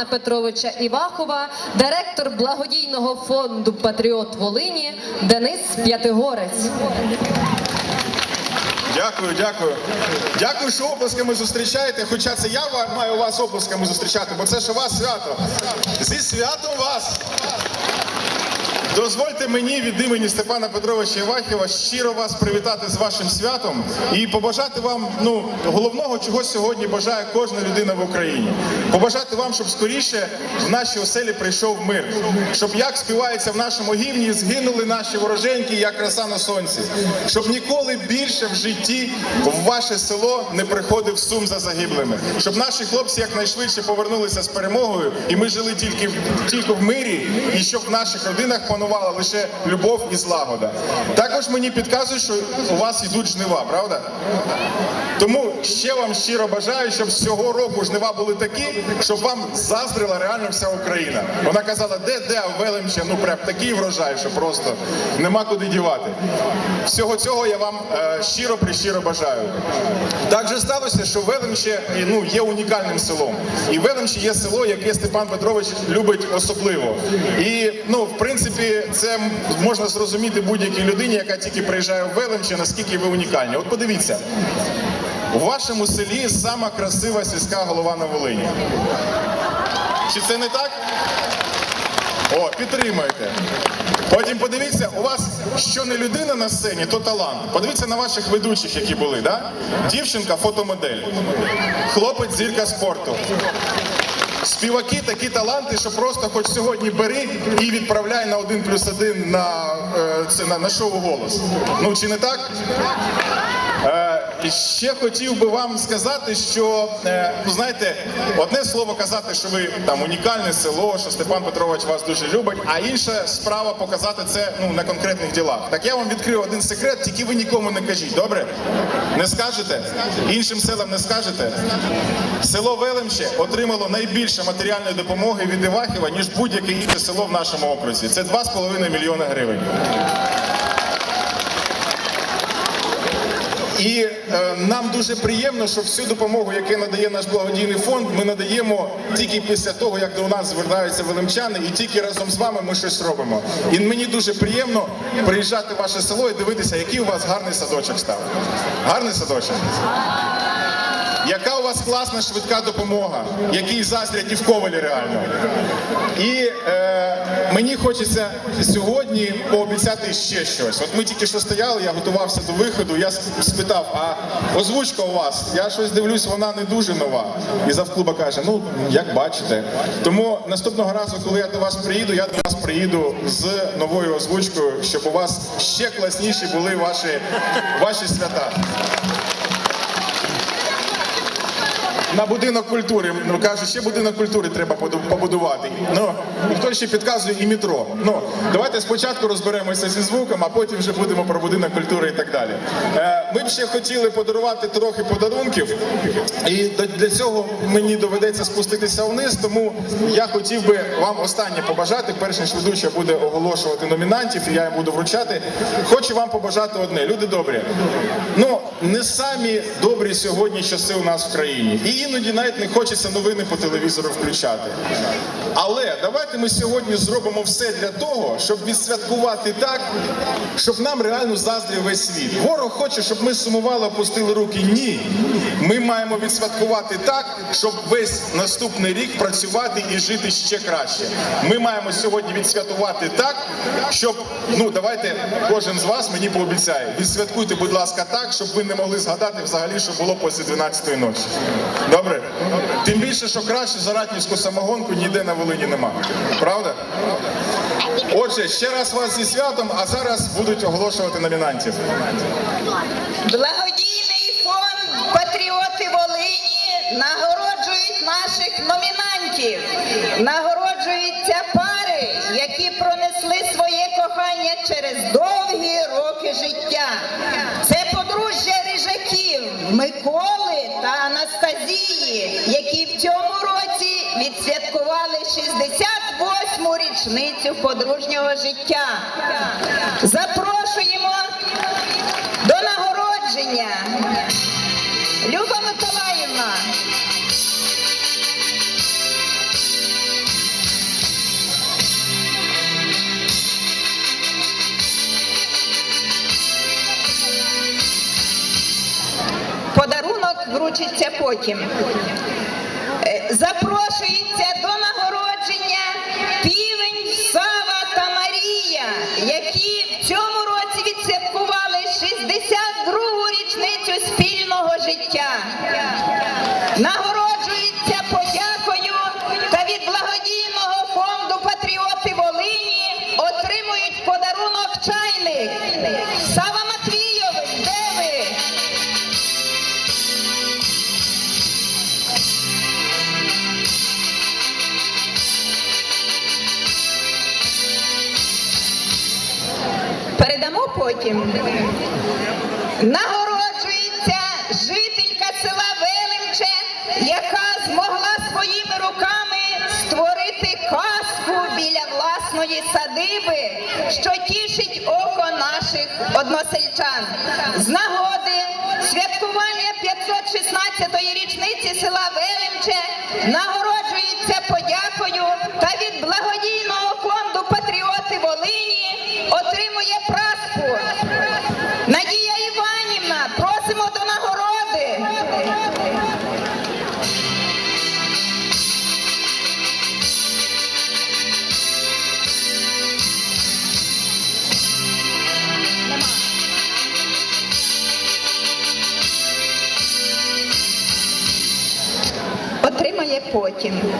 України Петровича Івахова, директор благодійного фонду Патріот Волині Денис П'ятигорець. Дякую, дякую. Дякую, що оплесками зустрічаєте. Хоча це я маю вас оплесками зустрічати, бо це ж у вас свято. Зі святом вас! Дозвольте мені від імені Степана Петровича Івахіва щиро вас привітати з вашим святом і побажати вам ну головного, чого сьогодні бажає кожна людина в Україні. Побажати вам, щоб скоріше в наші оселі прийшов мир, щоб як співається в нашому гімні, згинули наші вороженьки, як краса на сонці, щоб ніколи більше в житті в ваше село не приходив сум за загиблими, щоб наші хлопці якнайшвидше повернулися з перемогою, і ми жили тільки в тільки в мирі, і щоб в наших родинах панувала лише любов і злагода. Також мені підказують, що у вас йдуть жнива, правда? Тому ще вам щиро бажаю, щоб цього року жнива були такі, щоб вам заздрила реально вся Україна. Вона казала, де де а Велимче, ну прям такий врожай, що просто нема куди дівати. Всього цього я вам е, щиро прищиро бажаю. Так же сталося, що Велимще ну, є унікальним селом. І Велимще є село, яке Степан Петрович любить особливо. І ну, в принципі, це можна зрозуміти будь-якій людині, яка тільки приїжджає в Велимще, наскільки ви унікальні. От подивіться. У вашому селі сама красива сільська голова на Волині. Чи це не так? О, підтримуйте. Потім подивіться, у вас що не людина на сцені, то талант. Подивіться на ваших ведучих, які були, да? Дівчинка фотомодель, хлопець зірка спорту. Співаки такі таланти, що просто хоч сьогодні бери і відправляй на один плюс один на, е, це, на, на шоу голос. Ну чи не так? Ще хотів би вам сказати, що е, ну знаєте, одне слово казати, що ви там унікальне село, що Степан Петрович вас дуже любить, а інша справа показати це ну на конкретних ділах. Так я вам відкрию один секрет, тільки ви нікому не кажіть. Добре? Не скажете? Іншим селам не скажете? Село Велемще отримало найбільше матеріальної допомоги від Івахіва, ніж будь-яке інше село в нашому окрузі. Це 2,5 мільйона гривень. І е, нам дуже приємно, що всю допомогу, яку надає наш благодійний фонд, ми надаємо тільки після того, як до нас звертаються велимчани, і тільки разом з вами ми щось робимо. І мені дуже приємно приїжджати в ваше село і дивитися, який у вас гарний садочок став. Гарний садочок. Яка у вас класна швидка допомога, який заздрять і в ковалі реально. І е, мені хочеться сьогодні пообіцяти ще щось. От ми тільки що стояли, я готувався до виходу, я спитав, а озвучка у вас? Я щось дивлюсь, вона не дуже нова. І завклуба каже, ну як бачите. Тому наступного разу, коли я до вас приїду, я до вас приїду з новою озвучкою, щоб у вас ще класніші були ваші, ваші свята. На будинок культури. Ну кажуть, ще будинок культури треба побудувати. Ну хтось ще підказує і метро. Ну давайте спочатку розберемося зі звуком, а потім вже будемо про будинок культури і так далі. Е, ми б ще хотіли подарувати трохи подарунків, і для цього мені доведеться спуститися вниз. Тому я хотів би вам останнє побажати, перш ніж ведуча буде оголошувати номінантів, і я їм буду вручати. Хочу вам побажати одне. Люди добрі. Ну не самі добрі сьогодні часи у нас в країні. І іноді навіть не хочеться новини по телевізору включати. Але давайте ми сьогодні зробимо все для того, щоб відсвяткувати так, щоб нам реально заздрив весь світ. Ворог хоче, щоб ми сумували, опустили руки. Ні. Ми маємо відсвяткувати так, щоб весь наступний рік працювати і жити ще краще. Ми маємо сьогодні відсвяткувати так, щоб ну давайте кожен з вас мені пообіцяє. Відсвяткуйте, будь ласка, так, щоб ви не могли згадати взагалі, що було після 12-ї ночі. Добре? Тим більше, що краще за ратнівську самогонку ніде на Волині нема. Правда? Отже, ще раз вас зі святом, а зараз будуть оголошувати номінантів. Благодійний фонд Патріоти Волині нагороджують наших номінантів. Нагороджуються років подружнього життя. Запрошуємо до нагородження. Люба Миколаївна. Подарунок вручиться потім. Е, Запрошуємо. власної садиби, що тішить око наших односельчан. З нагоди святкування 516-ї річниці села Велимче нагороди. потім.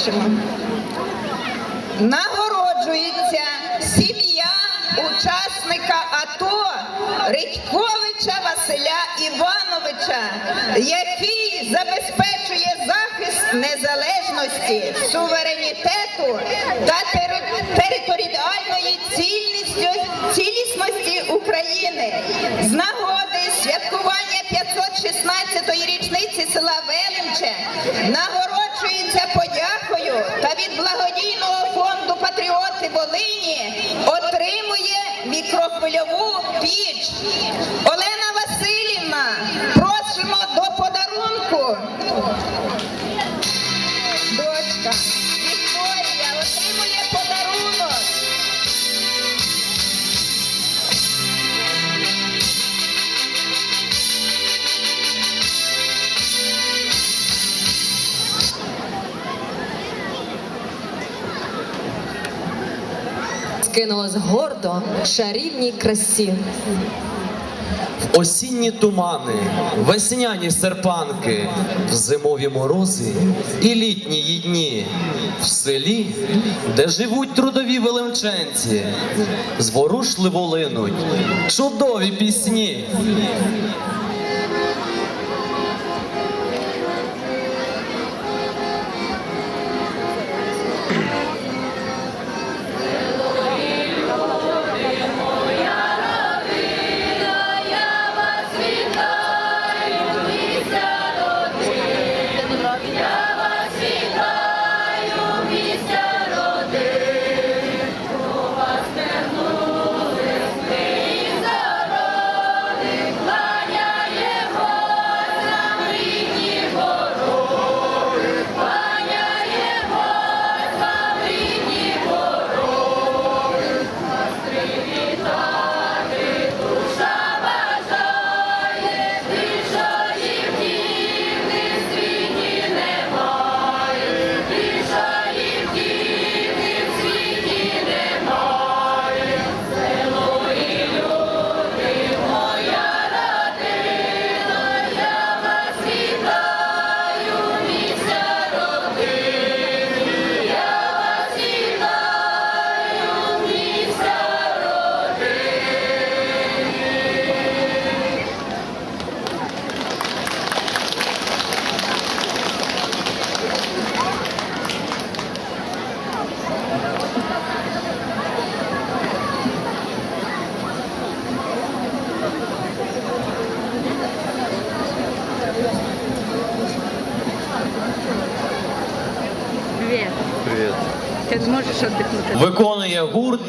побачимо. Нагороджується сім'я учасника АТО Редьковича Василя Івановича, який забезпечує захист незалежності, суверенітету та територіальної цілісності України. З нагоди святкування 516-ї річниці села Велимче. нагороджується ಮೆಚ್ಚುಗೆಯೂ нас гордо шарівній красі. Осінні тумани, весняні серпанки, в зимові морози і літні її дні, в селі, де живуть трудові велимченці, зворушливо линуть чудові пісні. виконує гурт.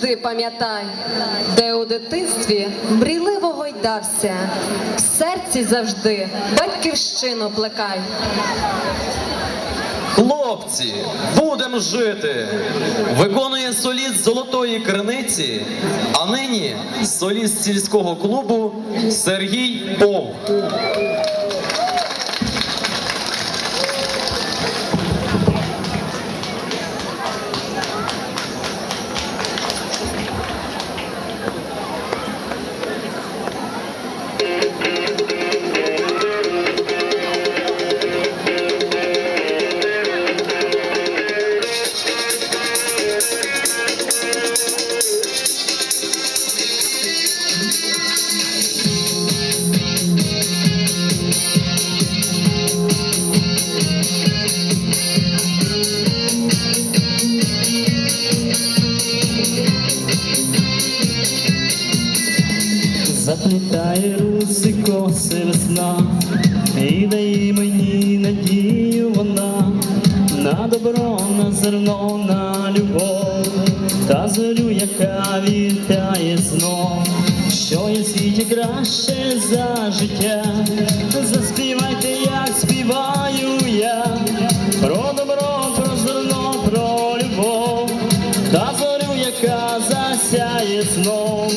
завжди пам'ятай, де у дитинстві мрійливо гойдався, в серці завжди батьківщину плекай. Хлопці, будем жити! Виконує соліст золотої криниці, а нині соліст сільського клубу Сергій Пов. літає руси коси весна, і дає мені надію вона, на добро, на зерно, на любов, та зорю, яка вітає знов, що є світі краще за життя, заспівайте, як співаю я, про добро, про зерно, про любов, та зорю, яка засяє знов.